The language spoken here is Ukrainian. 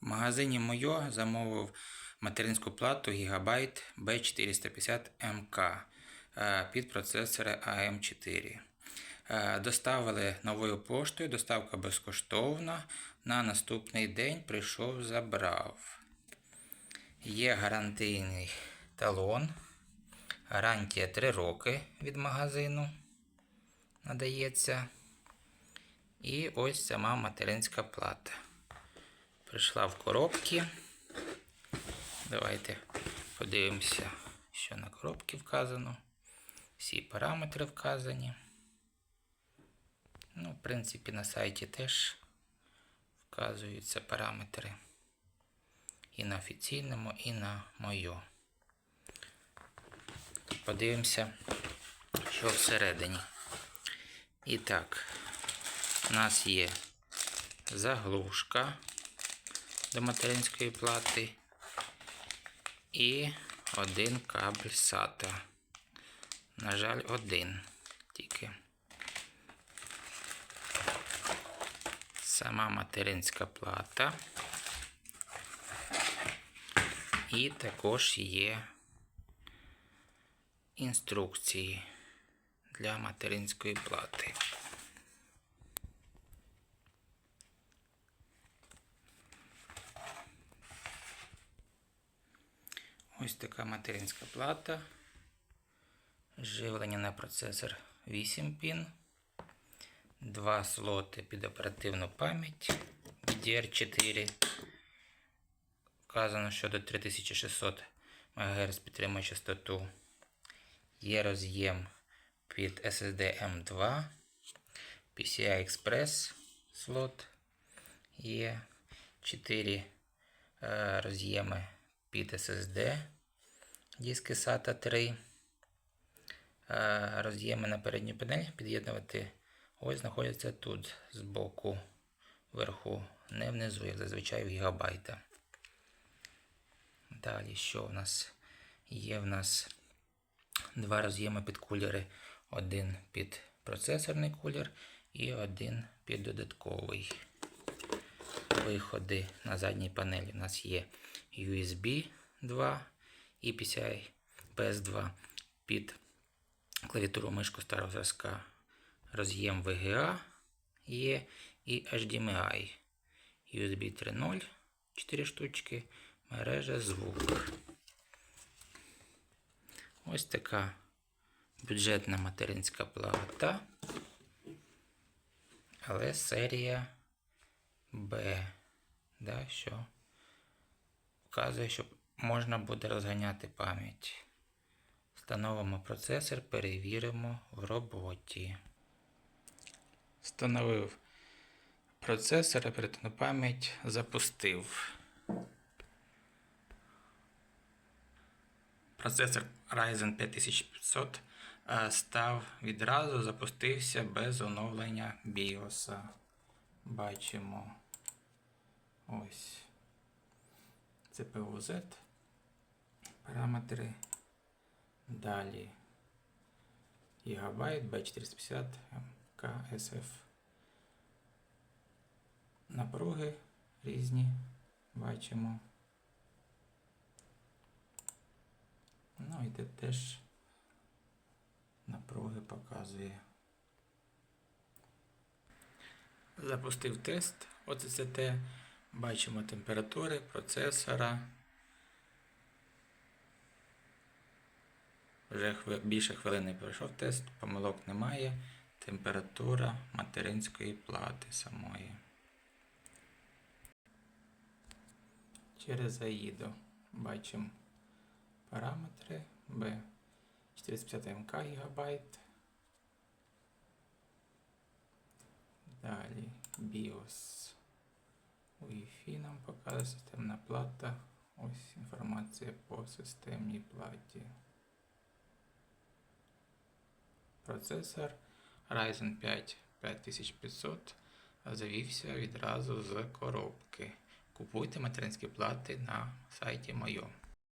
В магазині Мойо замовив материнську плату Gigabyte B450MK е, під процесори AM4. Е, Доставили новою поштою, доставка безкоштовна. На наступний день прийшов, забрав. Є гарантійний талон. Гарантія 3 роки від магазину надається. І ось сама материнська плата. Прийшла в коробки. Давайте подивимося, що на коробці вказано. Всі параметри вказані. Ну, в принципі, на сайті теж вказуються параметри. І на офіційному, і на мою. Подивимося, що всередині. І так, у нас є заглушка до материнської плати і один кабель SATA. На жаль, один тільки. Сама материнська плата. І також є інструкції для материнської плати. Ось така материнська плата. Живлення на процесор 8 пін. Два слоти під оперативну пам'ять DDR4. Вказано, що до 3600 МГц підтримує частоту. Є роз'єм під SSD M2, PCI Express слот. Є 4 е, роз'єми під SSD, диски SATA 3. Е, Роз'єми на передню панель під'єднувати. Ось знаходяться тут збоку, вверху, не внизу, як зазвичай в гігабайта. Далі, що в нас? Є в нас два роз'єми під кулери. Один під процесорний кулер і один під додатковий. Виходи на задній панелі у нас є USB 2 і PCI PS2 під клавіатуру мишку старого зразка. Роз'єм VGA є і HDMI. USB 3.0, 4 штучки, мережа звук. Ось така бюджетна материнська плата. Але серія B, да, що вказує, що можна буде розганяти пам'ять. Встановимо процесор, перевіримо в роботі. Встановив процесор, оперативну пам'ять запустив. Процесор Ryzen 5500 е, став відразу, запустився без оновлення BIOS. Бачимо ось CPU Z, параметри. Далі Gigabyte B450 MKSF. Напруги різні бачимо. Ну і тут теж напруги показує. Запустив тест ОЦЦТ. Бачимо температури процесора. Вже більше хвилини пройшов тест, помилок немає. Температура материнської плати самої. Через AIDO бачимо параметри B 450 МК гігабайт. Далі BIOS. Wi-Fi нам показує системна плата. Ось інформація по системній платі. Процесор Ryzen 5 5500 завівся відразу з коробки. Купуйте материнські плати на сайті Мойо.